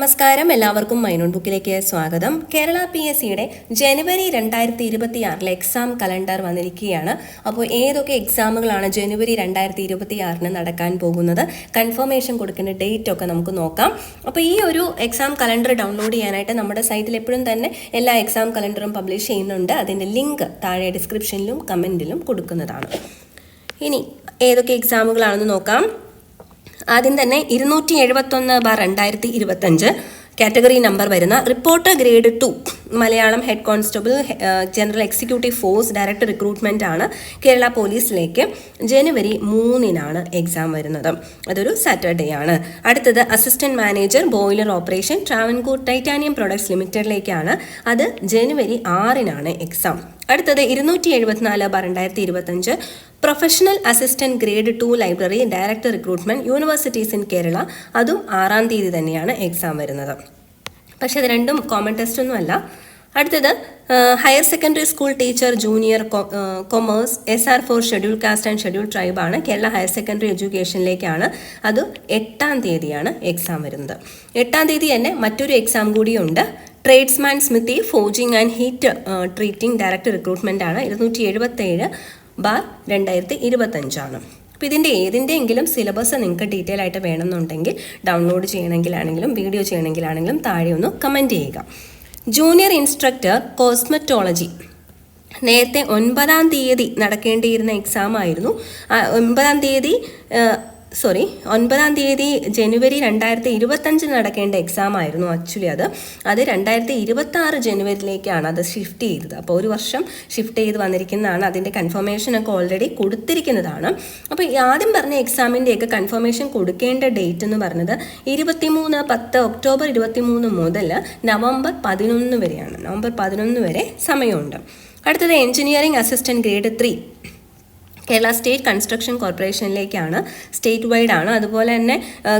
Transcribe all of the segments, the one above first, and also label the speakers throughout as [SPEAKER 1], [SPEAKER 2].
[SPEAKER 1] നമസ്കാരം. എല്ലാവർക്കും മൈനോൺ ബുക്കിലേക്ക് സ്വാഗതം. കേരള പി എസ് സിയുടെ ജനുവരി രണ്ടായിരത്തി ഇരുപത്തി ആറിലെ എക്സാം കലണ്ടർ വന്നിരിക്കുകയാണ്. അപ്പോൾ ഏതൊക്കെ എക്സാമുകളാണ് ജനുവരി രണ്ടായിരത്തി ഇരുപത്തി ആറിന് നടക്കാൻ പോകുന്നത്? കൺഫർമേഷൻ കൊടുക്കേണ്ട ഡേറ്റ് ഒക്കെ നമുക്ക് നോക്കാം. അപ്പോൾ ഈ ഒരു എക്സാം കലണ്ടർ ഡൗൺലോഡ് ചെയ്യാനായിട്ട് നമ്മുടെ സൈറ്റിൽ എപ്പോഴും തന്നെ എല്ലാ എക്സാം കലണ്ടറും പബ്ലിഷ് ചെയ്യുന്നുണ്ട്. അതിന്റെ ലിങ്ക് താഴെ ഡിസ്ക്രിപ്ഷനിലും കമന്റിലും കൊടുക്കുന്നതാണ്. ഇനി ഏതൊക്കെ എക്സാമുകളാണെന്ന് നോക്കാം. ആദ്യം തന്നെ ഇരുന്നൂറ്റി എഴുപത്തൊന്ന് ബാർ രണ്ടായിരത്തി ഇരുപത്തഞ്ച് കാറ്റഗറി നമ്പർ വരുന്ന reporter grade two Malayalam head constable general executive force director recruitment ആണ് കേരള പോലീസിലേക്ക് ജനുവരി മൂന്നിനാണ് എക്സാം വരുന്നത്. അതൊരു സാറ്റർഡേ ആണ്. അടുത്തത് assistant manager boiler operation Travancore titanium products ലിമിറ്റഡിലേക്കാണ്. അത് ജനുവരി ആറിനാണ് എക്സാം. അടുത്തത് ഇരുന്നൂറ്റി എഴുപത്തിനാല് ബാർ രണ്ടായിരത്തി ഇരുപത്തഞ്ച് professional assistant grade two library director recruitment universities in Kerala അതും ആറാം തീയതി തന്നെയാണ് എക്സാം വരുന്നത്. പക്ഷേ അത് രണ്ടും കോമൺ ടെസ്റ്റ് ഒന്നുമല്ല അടുത്തത് higher secondary school teacher junior commerce S R four schedule caste and schedule tribe ആണ്. കേരള ഹയർ സെക്കൻഡറി എഡ്യൂക്കേഷനിലേക്കാണ് അത് എട്ടാം തീയതിയാണ് എക്സാം വരുന്നത്. എട്ടാം തീയതി തന്നെ മറ്റൊരു എക്സാം കൂടിയുണ്ട്. Tradesman smithy forging and heat treating director recruitment ആണ്. ഇരുന്നൂറ്റി എഴുപത്തേഴ് ബാർ രണ്ടായിരത്തി ഇരുപത്തഞ്ചാണ് അപ്പോൾ ഇതിന്റെ ഏതിന്റെയെങ്കിലും സിലബസ് നിങ്ങൾക്ക് ഡീറ്റെയിൽ ആയിട്ട് വേണമെന്നുണ്ടെങ്കിൽ ഡൗൺലോഡ് ചെയ്യണമെങ്കിലാണെങ്കിലും വീഡിയോ ചെയ്യണമെങ്കിലാണെങ്കിലും താഴെ ഒന്ന് കമന്റ് ചെയ്യുക. Junior instructor cosmetology. നേരത്തെ ഒൻപതാം തീയതി നടക്കേണ്ടിയിരുന്ന എക്സാം ആയിരുന്നു. ഒൻപതാം തീയതി സോറി ഒൻപതാം തീയതി ജനുവരി രണ്ടായിരത്തി ഇരുപത്തഞ്ചിന് നടക്കേണ്ട എക്സാം ആയിരുന്നു ആക്ച്വലി അത്. അത് രണ്ടായിരത്തി ഇരുപത്തി ആറ് ജനുവരിയിലേക്കാണ് അത് ഷിഫ്റ്റ് ചെയ്തത്. അപ്പോൾ ഒരു വർഷം ഷിഫ്റ്റ് ചെയ്ത് വന്നിരിക്കുന്നതാണ്. അതിന്റെ കൺഫർമേഷൻ ഒക്കെ ഓൾറെഡി കൊടുത്തിരിക്കുന്നതാണ്. അപ്പോൾ ആദ്യം പറഞ്ഞ എക്സാമിന്റെയൊക്കെ കൺഫർമേഷൻ കൊടുക്കേണ്ട ഡേറ്റ് എന്ന് പറഞ്ഞത് ഇരുപത്തിമൂന്ന് പത്ത് ഒക്ടോബർ ഇരുപത്തിമൂന്ന് മുതൽ നവംബർ പതിനൊന്ന് വരെയാണ്. നവംബർ പതിനൊന്ന് വരെ സമയമുണ്ട്. അടുത്തത് engineering assistant grade three Kerala state construction കോർപ്പറേഷനിലേക്കാണ് state wide ആണ്. അതുപോലെ തന്നെ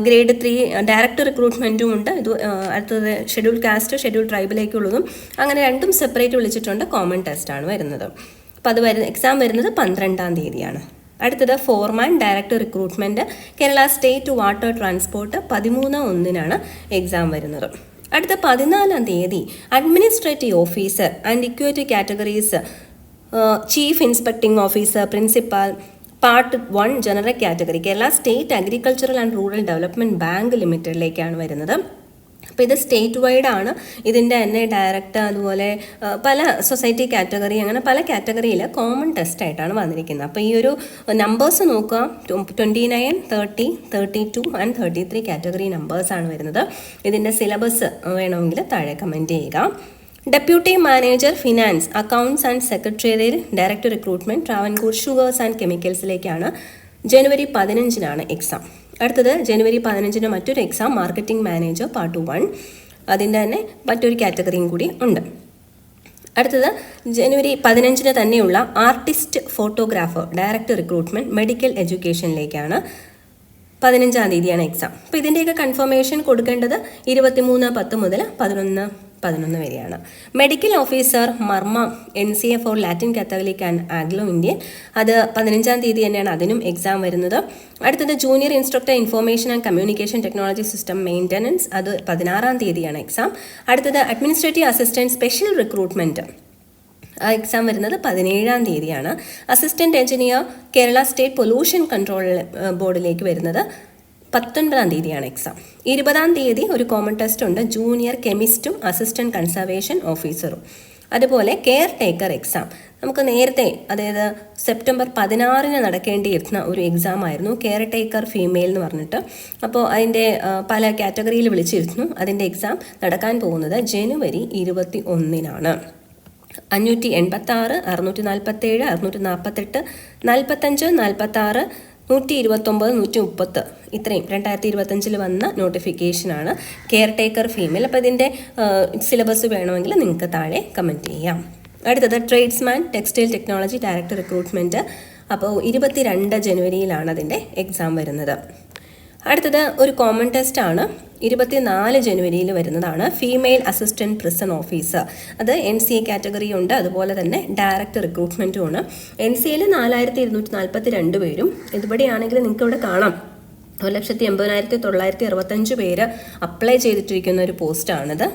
[SPEAKER 1] ഗ്രേഡ് ത്രീ ഡയറക്ടർ റിക്രൂട്ട്മെന്റും ഉണ്ട്. ഇത് അടുത്തത് ഷെഡ്യൂൾ കാസ്റ്റ് ഷെഡ്യൂൾ ട്രൈബിലേക്കുള്ളതും. അങ്ങനെ രണ്ടും സെപ്പറേറ്റ് വിളിച്ചിട്ടുണ്ട് കോമൺ ടെസ്റ്റ് ആണ് വരുന്നത്. അപ്പോൾ അത് വരുന്ന എക്സാം വരുന്നത് പന്ത്രണ്ടാം തീയതിയാണ്. അടുത്തത് foreman director recruitment Kerala state water transport പതിമൂന്ന് ഒന്നിനാണ് എക്സാം വരുന്നത്. അടുത്ത പതിനാലാം തീയതി administrative officer and equative categories chief inspecting officer principal part one general category Kerala state agricultural and rural development bank ലിമിറ്റഡിലേക്കാണ് വരുന്നത്. അപ്പോൾ ഇത് സ്റ്റേറ്റ് വൈഡ് ആണ്. ഇതിന്റെ തന്നെ ഡയറക്റ്റ് അതുപോലെ പല സൊസൈറ്റി കാറ്റഗറി അങ്ങനെ പല കാറ്റഗറിയിൽ കോമൺ ടെസ്റ്റ് ആയിട്ടാണ് വന്നിരിക്കുന്നത്. അപ്പോൾ ഈ ഒരു നമ്പേഴ്സ് നോക്കുക. Twenty nine thirty thirty two and thirty three category നമ്പേഴ്സാണ് വരുന്നത്. ഇതിന്റെ സിലബസ് വേണമെങ്കിൽ താഴെ കമന്റ് ചെയ്യുക. Deputy manager finance accounts and secretarial director recruitment Travancore sugars and കെമിക്കൽസിലേക്കാണ് ജനുവരി പതിനഞ്ചിനാണ് എക്സാം അടുത്തത് ജനുവരി പതിനഞ്ചിന് മറ്റൊരു exam marketing manager part one അതിന്റെ തന്നെ മറ്റൊരു കാറ്റഗറിയും കൂടി ഉണ്ട്. അടുത്തത് ജനുവരി പതിനഞ്ചിന് തന്നെയുള്ള artist photographer director recruitment medical എഡ്യൂക്കേഷനിലേക്കാണ് പതിനഞ്ചാം തീയതിയാണ് എക്സാം അപ്പോൾ ഇതിന്റെയൊക്കെ കൺഫർമേഷൻ കൊടുക്കേണ്ടത് ഇരുപത്തിമൂന്ന് പത്ത് മുതൽ പതിനൊന്ന് പതിനൊന്ന് വരെയാണ്. Medical officer marma N C A four Latin Catholic and Anglo Indian അത് പതിനഞ്ചാം തീയതി തന്നെയാണ് അതിനും എക്സാം വരുന്നത്. അടുത്തത് junior instructor information and communication technology system maintenance അത് പതിനാറാം തീയതിയാണ് എക്സാം അടുത്തത് അഡ്മിനിസ്ട്രേറ്റീവ് അസിസ്റ്റന്റ് സ്പെഷ്യൽ റിക്രൂട്ട്മെന്റ് ആ എക്സാം വരുന്നത് പതിനേഴാം തീയതിയാണ്. Assistant engineer Kerala state pollution control ബോർഡിലേക്ക് വരുന്നത്. പത്തൊൻപതാം തീയതിയാണ് എക്സാം ഇരുപതാം തീയതി ഒരു കോമൺ ടെസ്റ്റ് ഉണ്ട്. ജൂനിയർ കെമിസ്റ്റും അസിസ്റ്റന്റ് കൺസർവേഷൻ ഓഫീസറും അതുപോലെ കെയർ ടേക്കർ എക്സാം നമുക്ക് നേരത്തെ അതായത് സെപ്റ്റംബർ പതിനാറിന് നടക്കേണ്ടിയിരുന്ന ഒരു എക്സാം ആയിരുന്നു. കെയർ ടേക്കർ ഫീമെയിൽ എന്ന് പറഞ്ഞിട്ട്. അപ്പോൾ അതിന്റെ പല കാറ്റഗറിയിൽ വിളിച്ചിരുന്നു. അതിന്റെ എക്സാം നടക്കാൻ പോകുന്നത് ജനുവരി ഇരുപത്തി ഒന്നിനാണ് അഞ്ഞൂറ്റി എൺപത്തി ആറ് അറുന്നൂറ്റി നാൽപ്പത്തേഴ് അറുന്നൂറ്റി നാൽപ്പത്തെട്ട് നാൽപ്പത്തഞ്ച് നാൽപ്പത്താറ് നൂറ്റി ഇരുപത്തൊമ്പത് നൂറ്റി മുപ്പത്ത് ഇത്രയും രണ്ടായിരത്തി ഇരുപത്തഞ്ചിൽ വന്ന നോട്ടിഫിക്കേഷനാണ് കെയർ ടേക്കർ ഫീമെയിൽ അപ്പോൾ ഇതിന്റെ സിലബസ് വേണമെങ്കിൽ നിങ്ങൾക്ക് താഴെ കമന്റ് ചെയ്യാം. അടുത്തത് tradesman textile technology director recruitment അപ്പോൾ ഇരുപത്തി രണ്ട് ജനുവരിയിലാണ് അതിന്റെ എക്സാം വരുന്നത്. അടുത്തത് ഒരു കോമൺ ആണ്. ഇരുപത്തിനാല് ജനുവരിയിൽ വരുന്നതാണ്. ഫീമെയിൽ അസിസ്റ്റന്റ് പ്രിസൺ ഓഫീസർ അത് എൻ സി എ കാറ്റഗറി ഉണ്ട്. അതുപോലെ തന്നെ ഡയറക്റ്റ് റിക്രൂട്ട്മെന്റും ആണ്. എൻ സി എയിൽ നാലായിരത്തി ഇരുന്നൂറ്റി നാൽപ്പത്തി രണ്ട് പേരും. ഇതുപടിയാണെങ്കിൽ നിങ്ങൾക്ക് ഇവിടെ കാണാം. ഒരു ലക്ഷത്തി എൺപതിനായിരത്തി തൊള്ളായിരത്തി അറുപത്തഞ്ച് പേര് അപ്ലൈ ചെയ്തിട്ടിരിക്കുന്ന ഒരു പോസ്റ്റാണിത്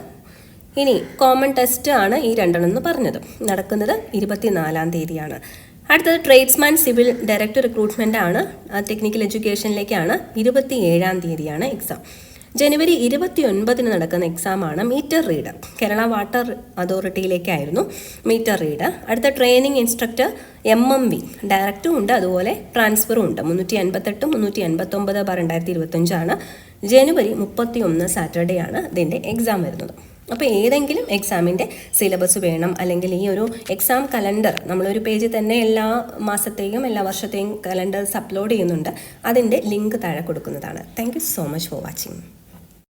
[SPEAKER 1] ഇനി കോമൺ ടെസ്റ്റ് ആണ് ഈ രണ്ടെണ്ണം എന്ന് പറഞ്ഞത്. നടക്കുന്നത് ഇരുപത്തിനാലാം തീയതിയാണ്. അടുത്തത് ട്രേഡ്സ്മാൻ സിവിൽ ഡയറക്ടർ റിക്രൂട്ട്മെന്റ് ആണ്. ടെക്നിക്കൽ എഡ്യൂക്കേഷനിലേക്കാണ് ഇരുപത്തി ഏഴാം തീയതിയാണ് എക്സാം ജനുവരി ഇരുപത്തി ഒൻപതിന് നടക്കുന്ന എക്സാമാണ് മീറ്റർ റീഡർ കേരള വാട്ടർ അതോറിറ്റിയിലേക്കായിരുന്നു മീറ്റർ റീഡർ അടുത്ത training instructor M M V ഡയറക്റ്റും ഉണ്ട്. അതുപോലെ ട്രാൻസ്ഫറും ഉണ്ട്. മുന്നൂറ്റി അൻപത്തെട്ട് മുന്നൂറ്റി അൻപത്തൊമ്പത് ബാർ രണ്ടായിരത്തി ഇരുപത്തഞ്ചാണ് ജനുവരി മുപ്പത്തി ഒന്ന് സാറ്റർഡേ ആണ് ഇതിന്റെ എക്സാം വരുന്നത്. അപ്പോൾ ഏതെങ്കിലും എക്സാമിന്റെ സിലബസ് വേണം. അല്ലെങ്കിൽ ഈ ഒരു എക്സാം കലണ്ടർ നമ്മളൊരു പേജിൽ തന്നെ എല്ലാ മാസത്തെയും എല്ലാ വർഷത്തെയും കലണ്ടേഴ്സ് അപ്ലോഡ് ചെയ്യുന്നുണ്ട്. അതിന്റെ ലിങ്ക് താഴെ കൊടുക്കുന്നതാണ്. Thank so much for watching